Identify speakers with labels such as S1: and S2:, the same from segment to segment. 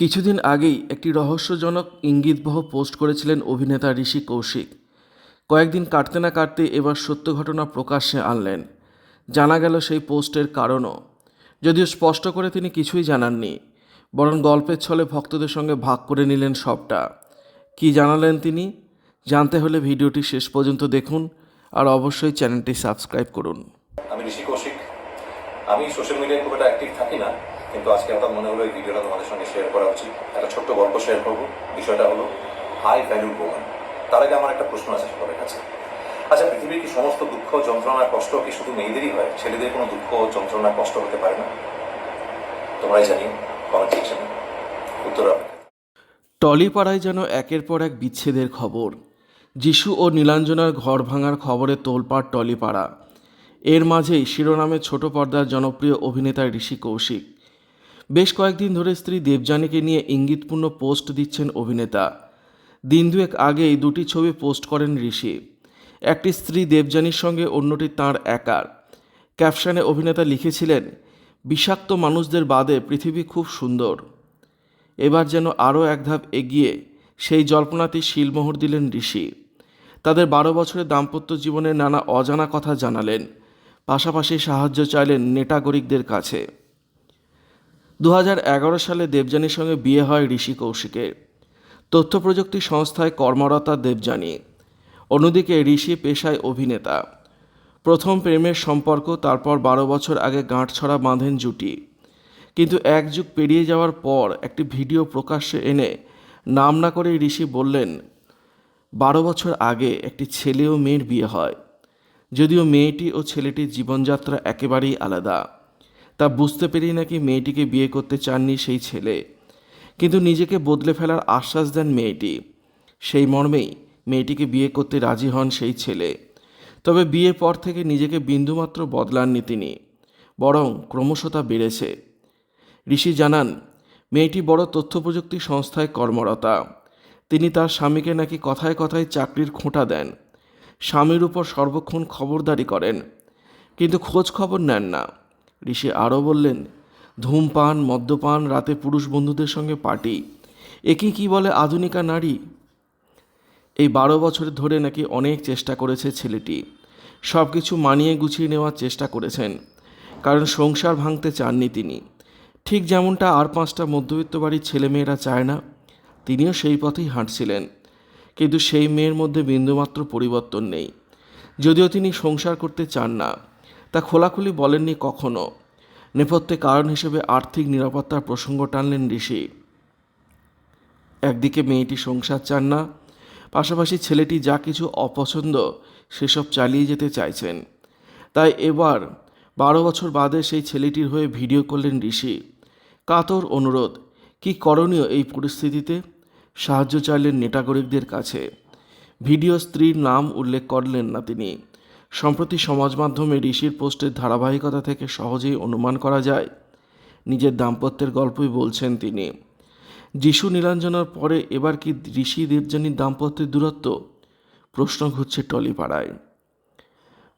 S1: কিছুদিন আগেই একটি রহস্যজনক ইঙ্গিতবহ পোস্ট করেছিলেন অভিনেতা ঋষি কৌশিক। কয়েকদিন কাটতে না কাটতে এবার সত্য ঘটনা প্রকাশ্যে আনলেন। জানা গেল সেই পোস্টের কারণও। যদিও স্পষ্ট করে তিনি কিছুই জানাননি, বরং গল্পের ছলে ভক্তদের সঙ্গে ভাগ করে নিলেন সবটা। কি জানালেন তিনি? জানতে হলে ভিডিওটি শেষ পর্যন্ত দেখুন আর অবশ্যই চ্যানেলটি সাবস্ক্রাইব করুন।
S2: আমি ঋষি কৌশিক। আমি সোশ্যাল মিডিয়ায় খুব একটা অ্যাক্টিভ থাকি না। কিন্তু আজকে হঠাৎ মনে হলো এই ভিডিওটা তোমাদের সঙ্গে শেয়ার করা উচিত। একটা ছোট্ট গল্প শেয়ার করব। বিষয়টা হলো হাই ভ্যালুড ওমেন তার আগে আমার একটা প্রশ্ন আছে সবার কাছে। আচ্ছা পৃথিবীর কি সমস্ত দুঃখ, যন্ত্রণা, কষ্ট কি শুধু মেয়েদেরই হয়? ছেলেদের কোনো দুঃখ, যন্ত্রণা, কষ্ট হতে পারে না? তোমরাই জানিও কমেন্ট সেকশনে উত্তর
S1: টলিপাড়ায় যেন একের পর এক বিচ্ছেদের খবর। যিশু ও নীলাঞ্জনার ঘর ভাঙার খবরে তোলপাড় টলিপাড়া। এর মাঝেই শিরোনামে ছোট পর্দার জনপ্রিয় অভিনেতা ঋষি কৌশিক। বেশ কয়েকদিন ধরে স্ত্রী দেবযানীকে নিয়ে ইঙ্গিতপূর্ণ পোস্ট দিচ্ছেন অভিনেতা। দিন দুয়েক আগেই দুটি ছবি পোস্ট করেন ঋষি। একটি স্ত্রী দেবযানীর সঙ্গে অন্যটি তাঁর একার। ক্যাপশনে অভিনেতা লিখেছিলেন, বিষাক্ত মানুষদের বাদে পৃথিবী খুব সুন্দর। এবার যেন আরও এক ধাপ এগিয়ে সেই জল্পনাতেই শিলমোহর দিলেন ঋষি। তাদের বারো বছরের দাম্পত্য জীবনের নানা অজানা কথা জানালেন। পাশাপাশি সাহায্য চাইলেন নেটাগরিকদের কাছে। দু হাজার এগারো সালে দেবযানীর সঙ্গে বিয়ে হয় ঋষি কৌশিকের। তথ্য প্রযুক্তি সংস্থায় কর্মরতা দেবযানী। অন্যদিকে ঋষি পেশায় অভিনেতা। প্রথম প্রেমের সম্পর্ক, তারপর বারো বছর আগে গাঁটছড়া বাঁধেন জুটি। কিন্তু এক যুগ পেরিয়ে যাওয়ার পর একটি ভিডিও প্রকাশ্যে এনে নাম না করে ঋষি বললেন, বারো বছর আগে একটি ছেলে ও মেয়ের বিয়ে হয়। যদিও মেয়েটি ও ছেলেটির জীবনযাত্রা একেবারেই আলাদা। তা বুঝতে পেরেই নাকি মেয়েটিকে বিয়ে করতে চাননি সেই ছেলে। কিন্তু নিজেকে বদলে ফেলার আশ্বাস দেন মেয়েটি। সেই মর্মেই মেয়েটিকে বিয়ে করতে রাজি হন সেই ছেলে। তবে বিয়ের পর থেকে নিজেকে বিন্দুমাত্র বদলাননি তিনি, বরং ক্রমশ তা বেড়েছে। ঋষি জানান, মেয়েটি বড় তথ্য প্রযুক্তি সংস্থায় কর্মরতা। তিনি তার স্বামীকে নাকি কথায় কথায় চাকরির খোঁটা দেন। স্বামীর উপর সর্বক্ষণ খবরদারি করেন। কিন্তু খোঁজ খবর নেন না। ঋষি আরও বললেন, ধূমপান, মদ্যপান রাতে পুরুষ বন্ধুদের সঙ্গে পার্টি। একে কি বলে আধুনিকা নারী? এই বারো বছর ধরে নাকি অনেক চেষ্টা করেছে ছেলেটি। সব কিছু মানিয়ে গুছিয়ে নেওয়ার চেষ্টা করেছেন, কারণ সংসার ভাঙতে চাননি তিনি। ঠিক যেমনটা আর পাঁচটা মধ্যবিত্ত বাড়ির ছেলেমেয়েরা চায় না, তিনিও সেই পথেই হাঁটছিলেন। কিন্তু সেই মেয়ের মধ্যে বিন্দুমাত্র পরিবর্তন নেই। যদিও তিনি সংসার করতে চান না তা খোলাখুলি বলেননি কখনো। নেপথ্যে কারণ হিসেবে আর্থিক নিরাপত্তার প্রসঙ্গ টানলেন ঋষি। একদিকে মেয়েটি সংসার চান না, পাশাপাশি ছেলেটি যা কিছু অপছন্দ সেসব চালিয়ে যেতে চাইছেন। তাই এবার, বারো বছর বাদে সেই ছেলেটির হয়ে ভিডিও করলেন ঋষি। কাতর অনুরোধ, কি করণীয় এই পরিস্থিতিতে? সাহায্য চাইলেন নেটাগরিকদের কাছে। ভিডিও স্ত্রীর নাম উল্লেখ করলেন না তিনি। সম্প্রতি সমাজ মাধ্যমে ঋষির পোস্টের ধারাবাহিকতা থেকে সহজেই অনুমান করা যায়। নিজের দাম্পত্যের গল্পই বলছেন তিনি। যিশু নীলাঞ্জনার পরে এবার কি ঋষি দেবযানীর দাম্পত্যের দূরত্ব? প্রশ্ন ঘুরছে টলিপাড়ায়।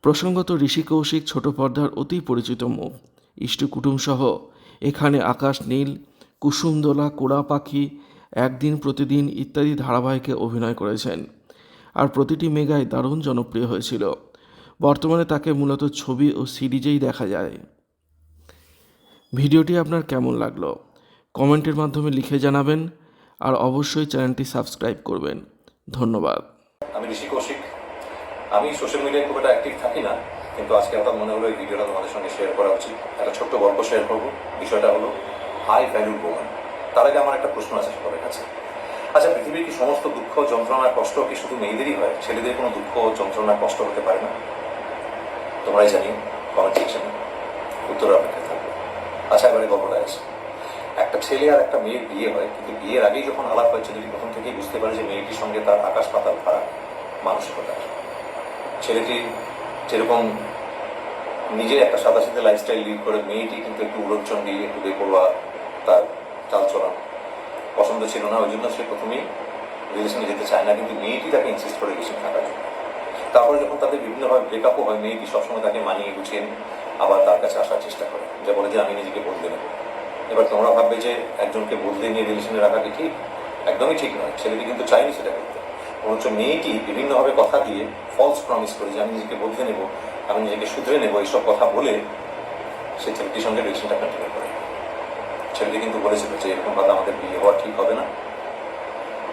S1: প্রসঙ্গত ঋষি কৌশিক ছোট পর্দার অতি পরিচিত মুখ। ইষ্ট কুটুমসহ এখানে আকাশ নীল কুসুমদোলা কোড়া পাখি, একদিন প্রতিদিন ইত্যাদি ধারাবাহিকে অভিনয় করেছেন। আর প্রতিটি মেগায় দারুণ জনপ্রিয় হয়েছিল। বর্তমানে তাকে মূলত ছবি ও সিরিজেই দেখা যায়। ভিডিওটি আপনার কেমন লাগল? কমেন্টের মাধ্যমে লিখে জানাবেন আর অবশ্যই চ্যানেলটি সাবস্ক্রাইব করবেন। ধন্যবাদ।
S2: আমি ঋষি কৌশিক। আমি সোশ্যাল মিডিয়ায় খুব একটা অ্যাক্টিভ থাকি না, কিন্তু আজকে হঠাৎ মনে হলো এই ভিডিওটা তোমাদের সঙ্গে শেয়ার করা উচিত। একটা ছোট্ট গল্প শেয়ার করব। বিষয়টা হলো হাই ভ্যালুড ওমেন তার আগে আমার একটা প্রশ্ন আছে সবার কাছে। আচ্ছা পৃথিবীর কি সমস্ত দুঃখ, যন্ত্রণা, কষ্ট কি শুধু মেয়েদেরই হয়? ছেলেদের কোনো দুঃখ, যন্ত্রণা, কষ্ট হতে পারে না? তোমরাই জানিও কমেন্ট সেকশনে উত্তর অপেক্ষা থাকবে। আচ্ছা এবারে গল্পটা আছে একটা ছেলে আর একটা মেয়ের বিয়ে হয়, কিন্তু বিয়ের আগেই যখন আলাপ হয় ছেলেটি প্রথম থেকেই বুঝতে পারে যে মেয়েটির সঙ্গে তার আকাশ পাতাল ফারাক মানসিকতা। ছেলেটি যেরকম নিজের একটা সাদা সাথে লাইফস্টাইল লিড করে, মেয়েটি কিন্তু একটু উড়োচন্ডী একটু বেপরোয়া তার চালচলন পছন্দ ছিল না, ওই জন্য সে প্রথমেই রিলেশনে যেতে চায় না, কিন্তু মেয়েটি তাকে ইনসিস্ট করে রিলেশন থাকার জন্য। তারপরে যখন তাদের বিভিন্নভাবে ব্রেকআপও হয় মেয়েটি সবসময় তাকে মানিয়ে গুছিয়ে আবার তার কাছে আসার চেষ্টা করে, যা বলে যে আমি নিজেকে বদলে নেব। এবার তোমরা ভাববে যে একজনকে বদলে নিয়ে রিলেশনে রাখা কি ঠিক? একদমই ঠিক নয়, ছেলেটি কিন্তু চাইনি সেটা করতে। বরঞ্চ মেয়েটি বিভিন্নভাবে কথা দিয়ে ফলস প্রমিস করে যে আমি নিজেকে বদলে নেব, আমি নিজেকে শুধরে নেব, এইসব কথা বলে সে ছেলেটির সঙ্গে রিলেশনটা কন্টিনিউ করে। ছেলেটি কিন্তু বলেছিল যে এরকম ভাবে আমাদের বিয়ে হওয়া ঠিক হবে না।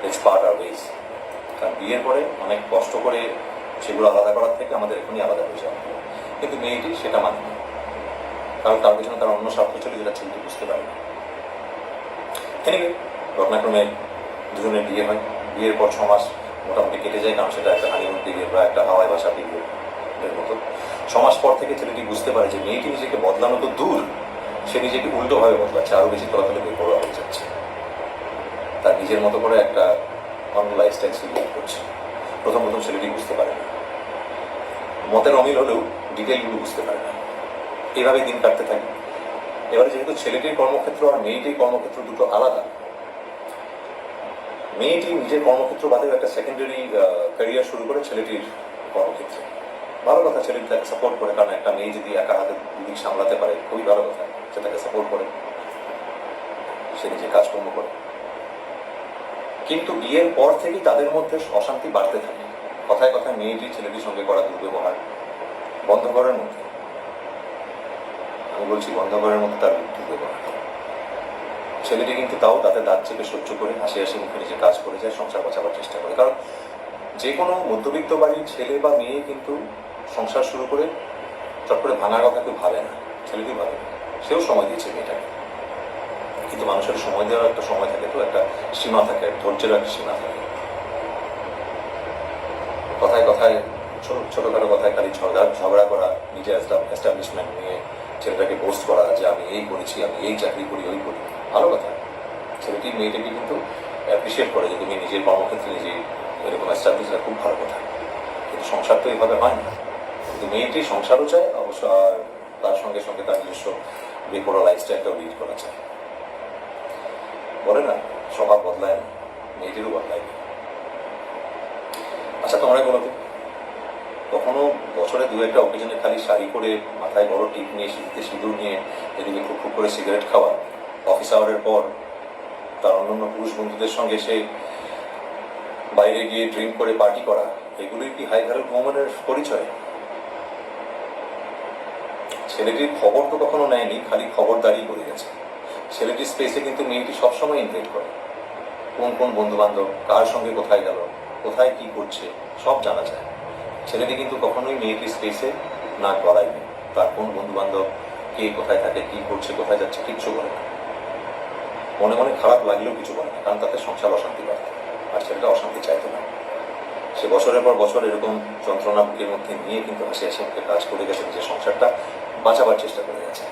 S2: ইটস পার্ট আর ওয়েজ কারণ বিয়ের পরে অনেক কষ্ট করে সেগুলো আলাদা করার থেকে আমাদের এখনই আলাদা হয়ে যাওয়া কিন্তু মেয়েটি সেটা মানে না। কারণ তার পেছনে তার অন্য স্বার্থ ছিল যেটা ছেলেটি বুঝতে পারে না। ঘটনাক্রমে দুজনের বিয়ে হয়। বিয়ের পর ছ মাস মোটামুটি কেটে যায়, কারণ সেটা একটা হানিমুন পিরিয়ড বা একটা হাওয়ায় বাসা পিরিয়ডের মতো। ছ মাস পর থেকে ছেলেটি বুঝতে পারে যে মেয়েটি নিজেকে বদলানো তো দূর। সে নিজেকে উল্টোভাবে বদলাচ্ছে আরও বেশি তলাতলে বেপরোয়া হয়ে যাচ্ছে। তার নিজের মতো করে একটা অন্য লাইফস্টাইল সে করছে। প্রথম প্রথম ছেলেটি বুঝতে পারে না। মতের অমিল হলেও ডিটেলগুলো বুঝতে পারে না। এইভাবে দিন কাটতে থাকে। এবারে যেহেতু ছেলেটির কর্মক্ষেত্র আর মেয়েটির কর্মক্ষেত্র দুটো আলাদা, মেয়েটি নিজের কর্মক্ষেত্র বাদেও একটা সেকেন্ডারি ক্যারিয়ার শুরু করে ছেলেটির কর্মক্ষেত্রে। ভালো কথা ছেলেটি তাকে সাপোর্ট করে, কারণ একটা মেয়ে যদি একা হাতে দিক সামলাতে পারে, খুবই ভালো কথা, সে তাকে সাপোর্ট করে। সে নিজে কাজকর্ম করে। কিন্তু বিয়ের পর থেকেই তাদের মধ্যে অশান্তি বাড়তে থাকে। কথায় কথায় মেয়েটি ছেলেটির সঙ্গে করা দুর্ব্যবহার। বন্ধ করার মধ্যে। আমি বলছি বন্ধ করার মধ্যে তার দুর্ব্যবহার। ছেলেটি কিন্তু তাও তাতে দাঁত চেপে সহ্য করে হাসি হাসি মুখে নিজে কাজ করে যায়, সংসার বাঁচাবার চেষ্টা করে। কারণ যে কোনো মধ্যবিত্ত বাড়ির ছেলে বা মেয়ে কিন্তু সংসার শুরু করে চট করে ভাঙার কথা কেউ ভাবে না। ছেলেটি ভাবে সেও সময় দিয়েছে মেয়েটাকে। কিন্তু মানুষের সময় দেওয়ার একটা সময় থাকে তো, একটা সীমা থাকে, ধৈর্যের একটা সীমা থাকে। কথায় ছোট ছোটখাটো কথায় খালি ঝগড়া ঝগড়া করা, নিজের এস্টাবলিশমেন্ট নিয়ে ছেলেটাকে পোস্ট করা যে আমি এই করেছি, আমি এই চাকরি করি, ওই করি। ভালো কথা। ছেলেটি, মেয়েটাকে কিন্তু অ্যাপ্রিসিয়েট করে যে তুমি নিজের কর্মক্ষেত্রে নিজে এরকম এস্টাবলিশ খুব ভালো কথা। কিন্তু সংসার তো এইভাবে হয় না। কিন্তু মেয়েটি সংসারও চায়, অবশ্য আর তার সঙ্গে সঙ্গে তার নিজস্ব বেপরোয়া লাইফস্টাইলটাও লিড করা চায়। বলে না, স্বভাব বদলায় না, মেয়েটিরও বদলায় আচ্ছা তোমরা বলো তো কখনো বছরে দু একটা অকেশনে খালি শাড়ি করে মাথায় বড় টিপ নিয়ে শীতে সিঁদুর নিয়ে, এদিকে খুব খুব করে সিগারেট খাওয়া। অফিস আওয়ারের পর তার অন্যান্য পুরুষ বন্ধুদের সঙ্গে সে বাইরে গিয়ে ড্রিঙ্ক করে পার্টি করা, এগুলোই কি হাই ভ্যালু মোমেন্টের পরিচয়? ছেলেটির খবর তো কখনো নেয়নি, খালি খবরদারি করে গেছে। ছেলেটির স্পেসে কিন্তু মেয়েটি সবসময় ইনভাইট করে। কোন কোন বন্ধু বান্ধব কার সঙ্গে কোথায় গেল, কোথায় কি করছে, সব জানা যায়। ছেলেটি কিন্তু কখনোই মেয়েটির স্পেসে নাক গলায়নি। তার কোন বন্ধু বান্ধব কে কোথায় থাকে, কি করছে, কোথায় যাচ্ছে, কিচ্ছু করে না। মনে মনে খারাপ লাগলেও কিছু বলে না, কারণ তাতে সংসার অশান্তি বাড়ে আর ছেলেটা অশান্তি চাইতো না। সে বছরের পর বছর এরকম যন্ত্রণা বুকের মধ্যে নিয়ে কিন্তু হাসি হাসি মুখে কাজ করে গেছে, নিজের সংসারটা বাঁচাবার চেষ্টা করে গেছে।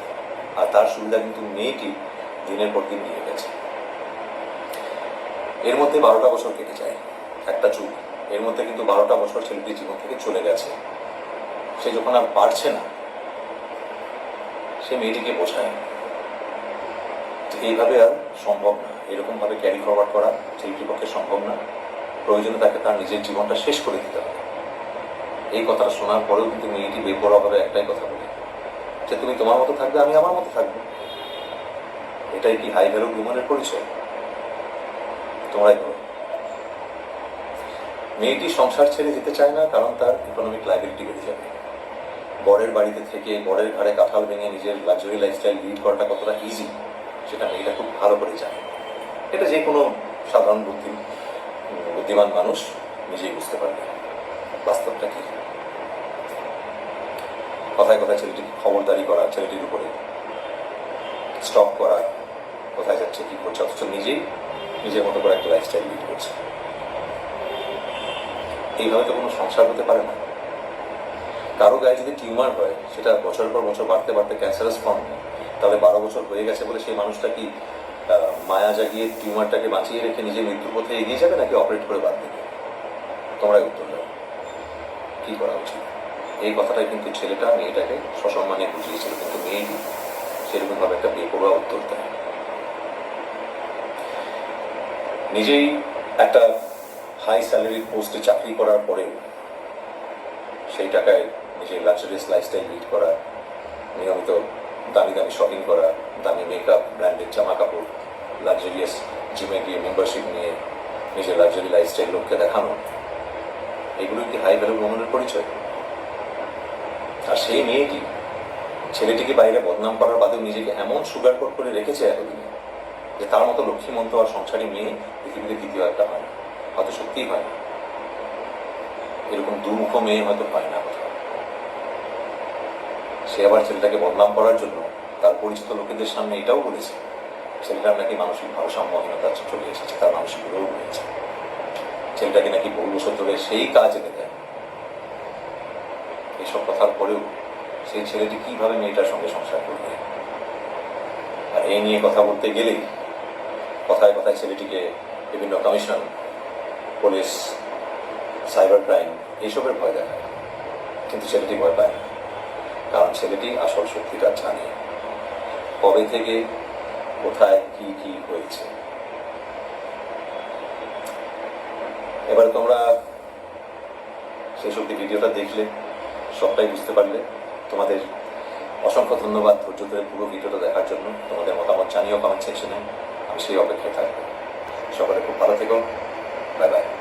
S2: আর তার সুবিধা কিন্তু মেয়েটি দিনের পর দিন নিয়ে গেছে। এর মধ্যে বারোটা বছর কেটে যায়। একটা যুগ এর মধ্যে কিন্তু বারোটা বছর ছেলেটির জীবন থেকে চলে গেছে। সে যখন আর পারছে না, সে মেয়েটিকে বোঝায়। এইভাবে আর সম্ভব না। এরকম ভাবে ক্যারি ফরওয়ার্ড করা ছেলেটির পক্ষে সম্ভব না। প্রয়োজনে তাকে তার নিজের জীবনটা শেষ করে দিতে হবে। এই কথাটা শোনার পরেও কিন্তু মেয়েটি বেপরোয়াভাবে একটাই কথা বলে, যে তুমি তোমার মতো থাকবে, আমি আমার মতো থাকব। এটাই কি হাই ভ্যালু উইমানের পরিচয়? তোমরাই বলো। মেয়েটি সংসার ছেড়ে যেতে চায় না, কারণ তার ইকোনমিক লাইবিলিটি বেড়ে যাবে। বরের বাড়িতে থেকে বরের ঘাড়ে কাঁঠাল ভেঙে নিজের লাক্সারি লাইফস্টাইল লিড করাটা কতটা ইজি সেটা মেয়েটা খুব ভালো করে জানে। এটা যে কোনো সাধারণ বুদ্ধি বুদ্ধিমান মানুষ নিজেই বুঝতে পারবে। বাস্তবটা কি? কথায় কথায় ছেলেটিকে খবরদারি করা, ছেলেটির উপরে স্টক করা, কোথায় যাচ্ছে, কি করছে, অথচ নিজেই নিজের মতো করে একটা লাইফস্টাইল লিড করছে। এইভাবে তো কোনো সংসার হতে পারে না। কারও গায়ে যদি টিউমার হয়, সেটা বছরের পর বছর বাড়তে বাড়তে ক্যান্সারাস ফর্ম তাহলে বারো বছর হয়ে গেছে বলে সেই মানুষটা কি মায়া জাগিয়ে টিউমারটাকে বাঁচিয়ে রেখে নিজের মৃত্যুর পথে এগিয়ে যাবে নাকি অপারেট করে বাদ দেবে? তোমরাই উত্তর দাও। কি করা উচিত? এই কথাটাই কিন্তু ছেলেটা মেয়েটাকে সসম্মানে বুঝিয়েছিল, কিন্তু মেয়েটি সেরকমভাবে একটা বেপরোয়া উত্তর দেয়। নিজেই একটা হাই স্যালারি পোস্টে চাকরি করার পরেও সেই টাকায় নিজের লাক্সারিয়াস লাইফস্টাইল লিড করা, নিয়মিত দামি দামি শপিং করা, দামি মেকআপ ব্র্যান্ডেড জামা কাপড় লাক্সারিয়াস জিমে গিয়ে মেম্বারশিপ নিয়ে নিজের লাক্সারি লাইফস্টাইল লোককে দেখানো, এগুলো কি হাই ভ্যালু ভ্রমণের পরিচয়? আর সেই মেয়েটি ছেলেটিকে বাইরে বদনাম করার বাদেও নিজেকে এমন সুগার কোট করে রেখেছে এতদিনে যে তার মতো লক্ষ্মীমন্ত আর সংসারী মেয়ে পৃথিবীতে দ্বিতীয় একটা হয় হয়তো সত্যিই হয় এরকম দুমুখ মেয়ে হয়তো হয় না কোথাও। সে আবার ছেলেটাকে বদনাম করার জন্য তার পরিচিত লোকেদের সামনে এটাও বলেছে, ছেলেটার নাকি মানসিক ভারসাম্যহীনতা চলে এসেছে, তার মানসিক রোগ হয়েছে ছেলেটাকে নাকি বহু বছর ধরে সেই কাজ এনে দেয় এইসব কথার পরেও সেই ছেলেটি কীভাবে মেয়েটার সঙ্গে সংসার করবে? আর এই নিয়ে কথা বলতে গেলেই কথায় কথায় ছেলেটিকে বিভিন্ন কমিশন পুলিশ, সাইবার ক্রাইম এইসবের ভয় দেখায়। কিন্তু ছেলেটি ভয় পায় না, কারণ ছেলেটি আসল সত্যিটা জানে। কবে থেকে, কোথায়, কি কি হয়েছে? এবার তোমরা সেই সত্যি ভিডিওটা দেখলে, সবটাই বুঝতে পারলে। তোমাদের অসংখ্য ধন্যবাদ ধৈর্য ধরে পুরো ভিডিওটা দেখার জন্য। তোমাদের মতামত জানিও কমেন্ট সেকশনে আমি সেই অপেক্ষায় থাকব। সকলে খুব ভালো থেকো। Bye bye.